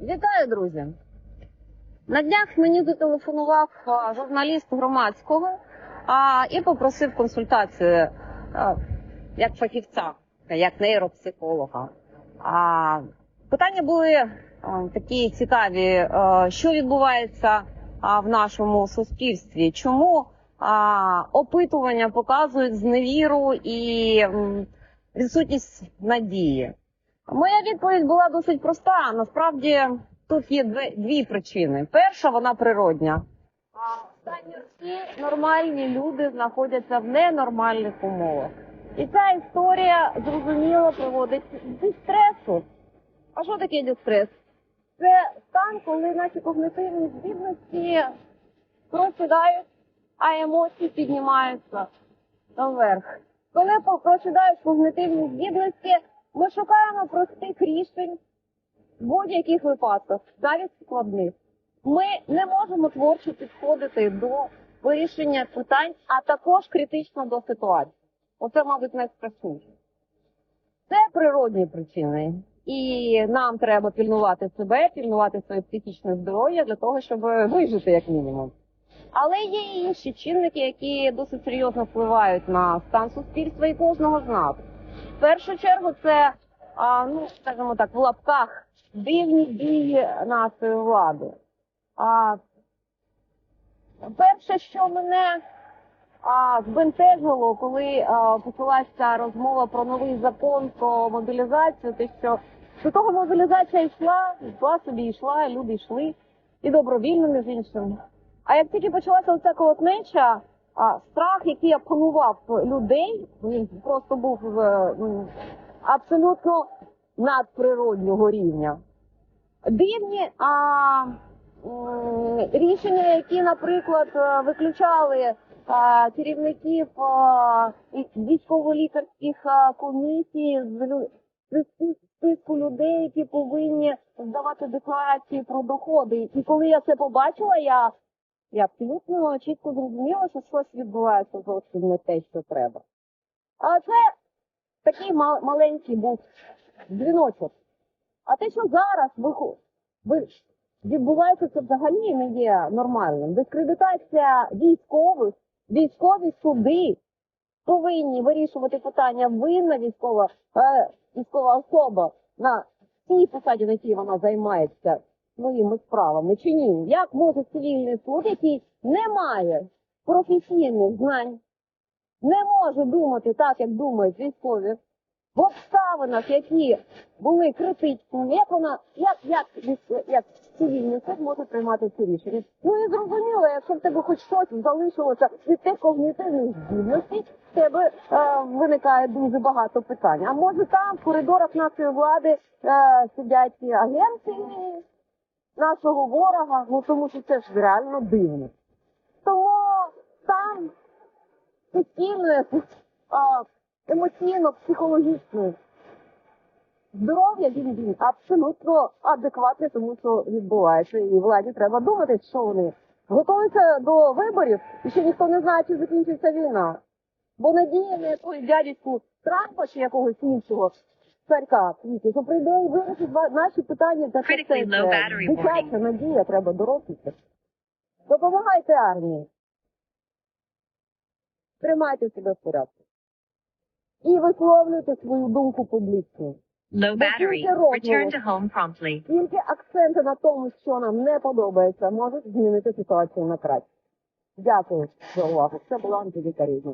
Вітаю, друзі! На днях мені зателефонував журналіст громадського і попросив консультацію як фахівця, як нейропсихолога. Питання були такі цікаві, що відбувається в нашому суспільстві, чому опитування показують зневіру і відсутність надії. Моя відповідь була досить проста. Насправді тут є дві, дві причини. Перша вона природня. А останні роки нормальні люди знаходяться в ненормальних умовах. І ця історія зрозуміло приводить до стресу. А що таке дистрес? Це стан, коли наші когнитивні здібності просідають, а емоції піднімаються наверх. Коли просідають когнитивні здібності, ми шукаємо простих рішень в будь-яких випадках, навіть складних. Ми не можемо творчо підходити до вирішення питань, а також критично до ситуації. Оце, мабуть, найстрашніше. Це природні причини. І нам треба пільнувати себе, пільнувати своє психічне здоров'я для того, щоб вижити як мінімум. Але є і інші чинники, які досить серйозно впливають на стан суспільства і кожного з нас. Першу чергу це, а, ну скажімо так, в лапках дивні дії нашої влади. А, перше, що мене а, збентежило, коли а, почалася розмова про новий закон про мобілізацію, те, що до того мобілізація йшла, йшла собі, йшла, люди йшли, і добровільно, між іншим. А як тільки почалася оця колотнеча, страх, який опанував людей, він просто був е, абсолютно надприроднього рівня. Дивні а, рішення, які, наприклад, е, виключали а, керівників а, військово-лікарських комісій з списку людей, які повинні здавати декларації про доходи. І коли я це побачила, я я абсолютно чітко зрозуміла, що щось відбувається зовсім не те, що треба. А це такий мал- маленький був дзвіночок. А те, що зараз ви- відбувається, це взагалі не є нормальним. Дискредитація військових, військові суди повинні вирішувати питання винна військова, е, військова особа на тій посаді, на якій вона займається своїми справами чи ні? Як може цивільний суд, який не має професійних знань, не може думати так, як думають військові, в обставинах, які були критичними, як вона, як, як, як цивільний суд може приймати ці рішення? Ну і зрозуміло, якщо в тебе хоч щось залишилося від тих когнітивних здібностей, в тебе е, виникає дуже багато питань. А може там в коридорах нашої влади е, сидять агенти нашого ворога, ну тому що це ж реально дивно. Тому там суспільне, емоційно, психологічне здоров'я він, він абсолютно адекватне, тому що відбувається. І владі треба думати, що вони готуються до виборів, і ще ніхто не знає, чи закінчиться війна. Бо надія на якогось дядечку Трампа чи якогось іншого царка світі, що прийде і вирішить наші питання та це, Critically low battery дитяча надія, треба дорослити. Допомагайте армії. Тримайте себе в порядку. І висловлюйте свою думку публічно. Low battery. Return to home promptly. Тільки акценти на тому, що нам не подобається, можуть змінити ситуацію на краще. Дякую за увагу. Це була антилікарізм.